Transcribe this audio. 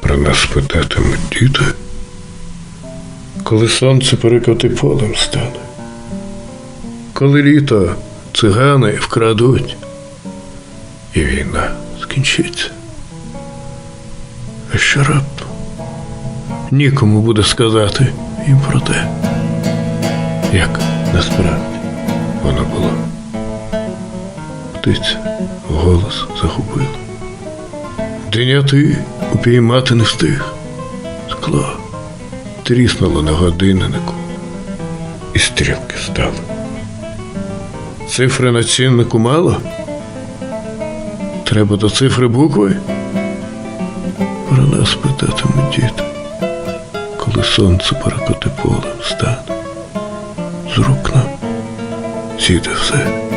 Про нас питатимуть діти, коли сонце перекоти полем стане, коли літо цигани вкрадуть, і війна скінчиться. А що раптом нікому буде сказати їм про те, як насправді воно було. Птиця голос загубила. Диняти упіймати не встиг. Скло тріснуло на годиннику, і стрілки стали. Цифри на ціннику мало? Треба до цифри букви? Про нас питатимуть діти, коли сонце перекоти полем стане. З рук нам зійде все.